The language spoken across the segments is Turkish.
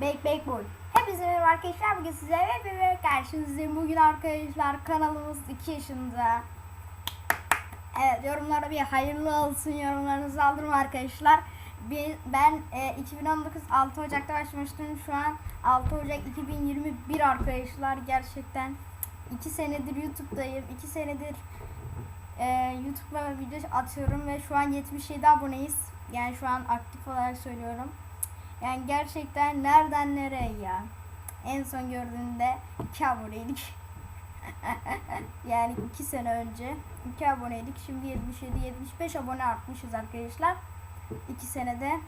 Bek Bek Boy. Hepinize merhaba arkadaşlar. Bugün sizlerle bir karşınızdayım. Bugün arkadaşlar kanalımız 2 yaşında. Evet yorumlara bir hayırlı olsun yorumlarınızı aldım arkadaşlar. Ben e, 2019 6 Ocak'ta başlamıştım. Şu an 6 Ocak 2021 arkadaşlar. Gerçekten 2 senedir YouTube'dayım. 2 senedir e, YouTube'da video atıyorum ve şu an 77 aboneyiz. Yani şu an aktif olarak söylüyorum. Yani gerçekten nereden nereye ya. En son gördüğümde 2 aboneydik. yani 2 sene önce 2 aboneydik. Şimdi 77 75 abone artmışız arkadaşlar. 2 senede.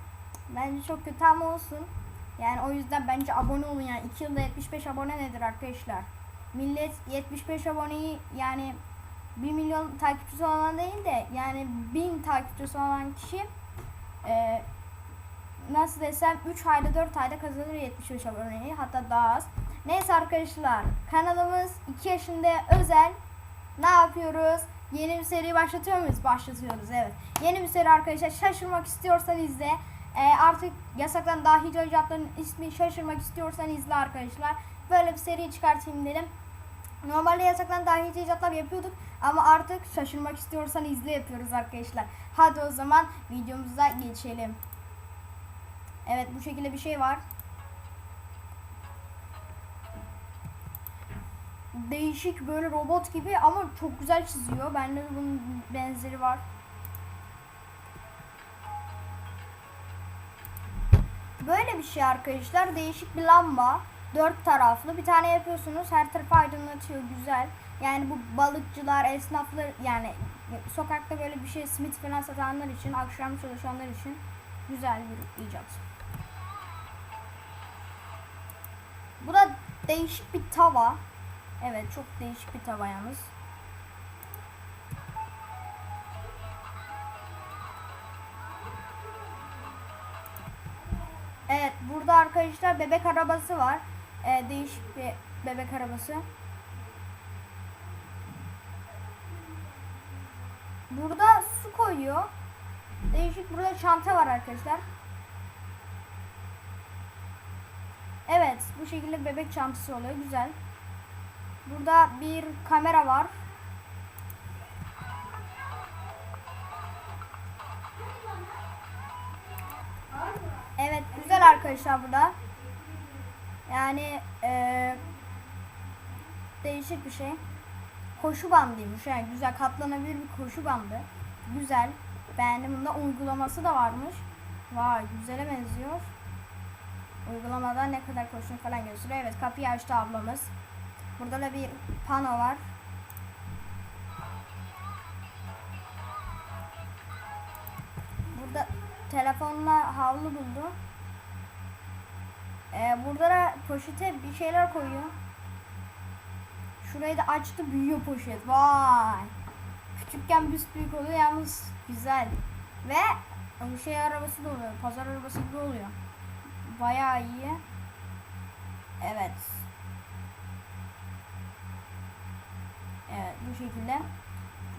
Bence çok kötü ama olsun. Yani o yüzden bence abone olun yani 2 yılda 75 abone nedir arkadaşlar? Millet 75 aboneyi yani 1 milyon takipçisi olan değil de yani 1000 takipçisi olan kişi e, nasıl desem 3 ayda 4 ayda kazanır 75 aboneyi hatta daha az. Neyse arkadaşlar kanalımız 2 yaşında özel ne yapıyoruz? Yeni bir seri başlatıyor muyuz? Başlatıyoruz evet. Yeni bir seri arkadaşlar şaşırmak istiyorsan izle. E, artık yasaktan dahi icatların ismi şaşırmak istiyorsan izle arkadaşlar. Böyle bir seri çıkartayım dedim. Normalde yasaklan dahi icatlar yapıyorduk ama artık şaşırmak istiyorsan izle yapıyoruz arkadaşlar. Hadi o zaman videomuza geçelim. Evet bu şekilde bir şey var. Değişik böyle robot gibi ama çok güzel çiziyor. Bende de bunun benzeri var. Böyle bir şey arkadaşlar. Değişik bir lamba. Dört taraflı. Bir tane yapıyorsunuz. Her tarafı aydınlatıyor. Güzel. Yani bu balıkçılar, esnaflar yani sokakta böyle bir şey simit falan satanlar için, akşam çalışanlar için güzel bir icat. Değişik bir tava. Evet çok değişik bir tava yalnız. Evet burada arkadaşlar bebek arabası var. Ee, değişik bir bebek arabası. Burada su koyuyor. Değişik burada çanta var arkadaşlar. Evet bu şekilde bebek çantası oluyor güzel. Burada bir kamera var. Evet güzel arkadaşlar burada. Yani eee, değişik bir şey. Koşu bandıymış yani güzel katlanabilir bir koşu bandı. Güzel. Beğendim. Bunda uygulaması da varmış. Vay güzele benziyor. Uygulamada ne kadar koşun falan gösteriyor. Evet kapıyı açtı ablamız. Burada da bir pano var. Burada telefonla havlu buldu. Ee, burada da poşete bir şeyler koyuyor. Şurayı da açtı büyüyor poşet. Vay. Küçükken büyük oluyor yalnız güzel. Ve şey arabası da oluyor. Pazar arabası gibi oluyor. Bayağı iyi. Evet. Evet bu şekilde.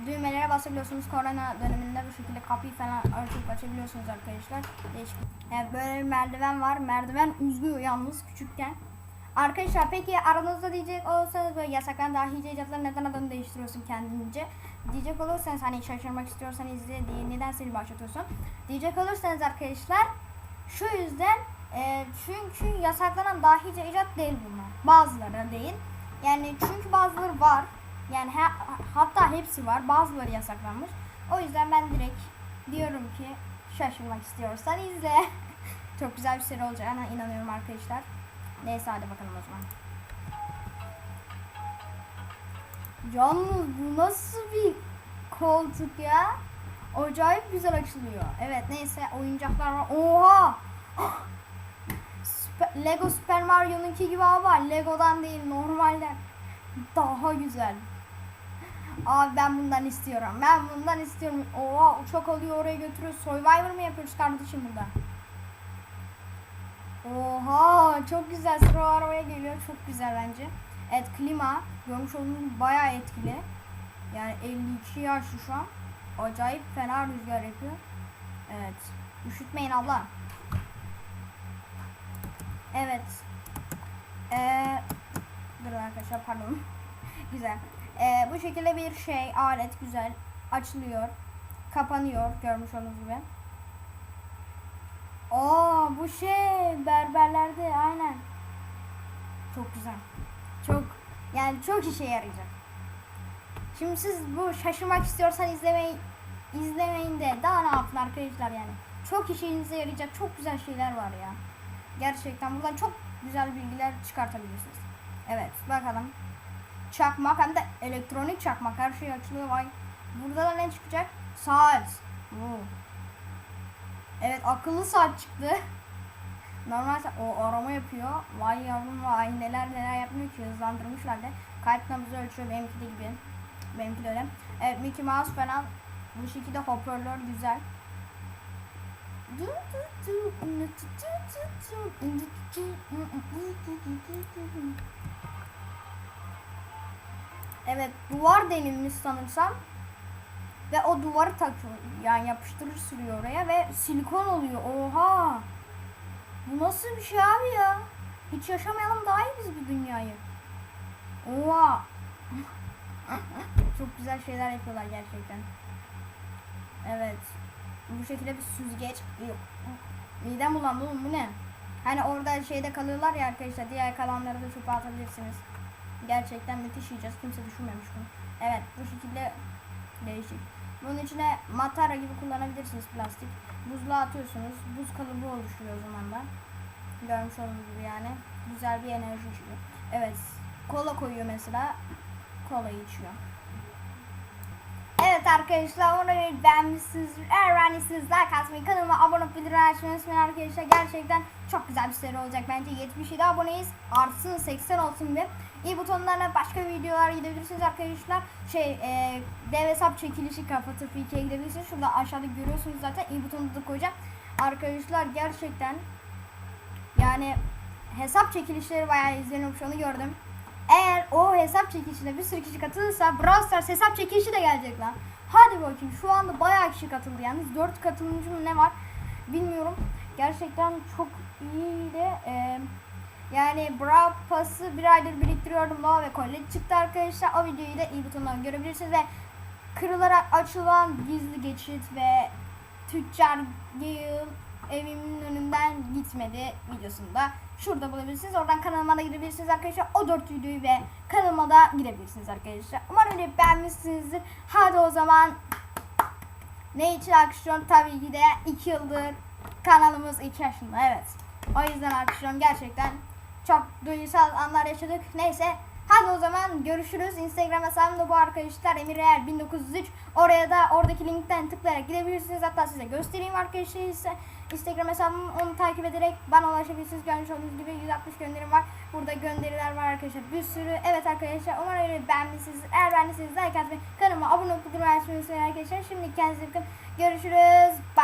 Düğmelere basabiliyorsunuz. Korona döneminde bu şekilde kapıyı falan açıp açabiliyorsunuz arkadaşlar. Değişik. Evet böyle bir merdiven var. Merdiven uzuyor yalnız küçükken. Arkadaşlar peki aranızda diyecek olursanız böyle yasaklanan dahice icatları neden adını değiştiriyorsun kendince? Diyecek olursanız hani şaşırmak istiyorsan izle diye neden seni başlatıyorsun? Diyecek olursanız arkadaşlar şu yüzden e, çünkü yasaklanan dahice icat değil bunlar. Bazıları değil. Yani çünkü bazıları var. Yani ha- hatta hepsi var. Bazıları yasaklanmış. O yüzden ben direkt diyorum ki şaşırmak istiyorsan izle. Çok güzel bir seri olacağına inanıyorum arkadaşlar. Neyse hadi bakalım o zaman. Yalnız bu nasıl bir koltuk ya? Acayip güzel açılıyor. Evet neyse oyuncaklar var. Oha! Lego Super Mario'nunki gibi ama Lego'dan değil normalden. Daha güzel. Abi ben bundan istiyorum. Ben bundan istiyorum. Oha uçak alıyor oraya götürüyor. Survivor mı yapıyoruz kardeşim burada? Oha çok güzel sıra arabaya geliyor çok güzel bence. Evet klima görmüş olduğunuz gibi bayağı etkili. Yani 52 yaşlı şu an. Acayip fena rüzgar yapıyor. Evet. Üşütmeyin abla. Evet. Ee, dur arkadaşlar pardon. güzel. Ee, bu şekilde bir şey alet güzel açılıyor. Kapanıyor görmüş olduğunuz gibi. Oo bu şey berberlerde aynen. Çok güzel. Çok yani çok işe yarayacak. Şimdi siz bu şaşırmak istiyorsan izlemeyi izlemeyin de daha ne yapın arkadaşlar yani. Çok işinize yarayacak çok güzel şeyler var ya. Gerçekten buradan çok güzel bilgiler çıkartabilirsiniz. Evet bakalım. Çakmak hem de elektronik çakmak her şey açılıyor vay. Burada da ne çıkacak? Saat. Oo. Evet akıllı saat çıktı. Normal. O arama yapıyor. Vay yavrum vay neler neler yapmıyor ki hızlandırmışlar da. Kalp nabzı ölçüyor benimki de gibi. Benimki de öyle. Evet Mickey Mouse falan bu şekilde hoparlör güzel. Evet duvar denilmiş sanırsam. Ve o duvarı takıyor. Yani yapıştırır sürüyor oraya ve silikon oluyor. Oha! Bu nasıl bir şey abi ya? Hiç yaşamayalım daha iyi biz bu dünyayı. Oha! Çok güzel şeyler yapıyorlar gerçekten. Evet. Bu şekilde bir süzgeç. Yok. Midem bulandı oğlum bu ne? Hani orada şeyde kalıyorlar ya arkadaşlar. Diğer kalanları da çöpe atabilirsiniz. Gerçekten müthiş yiyeceğiz. Kimse düşünmemiş bunu. Evet bu şekilde değişik. Bunun içine matara gibi kullanabilirsiniz plastik. Buzluğa atıyorsunuz. Buz kalıbı oluşuyor o zaman da. Görmüş olduğunuz gibi yani. Güzel bir enerji içiyor. Evet. Kola koyuyor mesela. Kola içiyor. Arkadaşlar onu beğenmişsiniz. Eğer beğendiyseniz like atmayı, kanalıma abone olup bildirim açmayı unutmayın arkadaşlar. Gerçekten çok güzel bir seri olacak bence. 77 aboneyiz. Artsın 80 olsun bir. İyi butonlarına başka videolar gidebilirsiniz arkadaşlar. Şey e, dev hesap çekilişi kapatıp ikiye gidebilirsiniz. Şurada aşağıda görüyorsunuz zaten. İyi butonu da koyacağım. Arkadaşlar gerçekten yani hesap çekilişleri bayağı izleniyormuş onu gördüm. Eğer o hesap çekilişine bir sürü kişi katılırsa Brawl Stars hesap çekilişi de gelecek lan. Hadi bakayım şu anda bayağı kişi katıldı yalnız 4 katılımcı mı ne var bilmiyorum. Gerçekten çok iyi e, yani Brawl Pass'ı bir aydır biriktiriyordum Lava ve Colette çıktı arkadaşlar. O videoyu da iyi butondan görebilirsiniz ve kırılarak açılan gizli geçit ve tüccar Gale evimin önünden gitmedi videosunda. Şurada bulabilirsiniz. Oradan kanalıma da girebilirsiniz arkadaşlar. O dört videoyu ve kanalıma da girebilirsiniz arkadaşlar. Umarım öyle beğenmişsinizdir. Hadi o zaman ne için alkışlıyorum? Tabii ki de 2 yıldır kanalımız 2 yaşında. Evet. O yüzden alkışlıyorum. Gerçekten çok duygusal anlar yaşadık. Neyse. Hadi o zaman görüşürüz. Instagram hesabım da bu arkadaşlar Emir Eğer 1903. Oraya da oradaki linkten tıklayarak gidebilirsiniz. Hatta size göstereyim arkadaşlar ise Instagram hesabım onu takip ederek bana ulaşabilirsiniz. Görmüş olduğunuz gibi 160 gönderim var. Burada gönderiler var arkadaşlar. Bir sürü. Evet arkadaşlar umarım öyle beğenmişsiniz. Eğer beğendiyseniz like atmayı, kanalıma abone olup bildirim açmayı arkadaşlar. Şimdi kendinize bakın. Görüşürüz. Bye.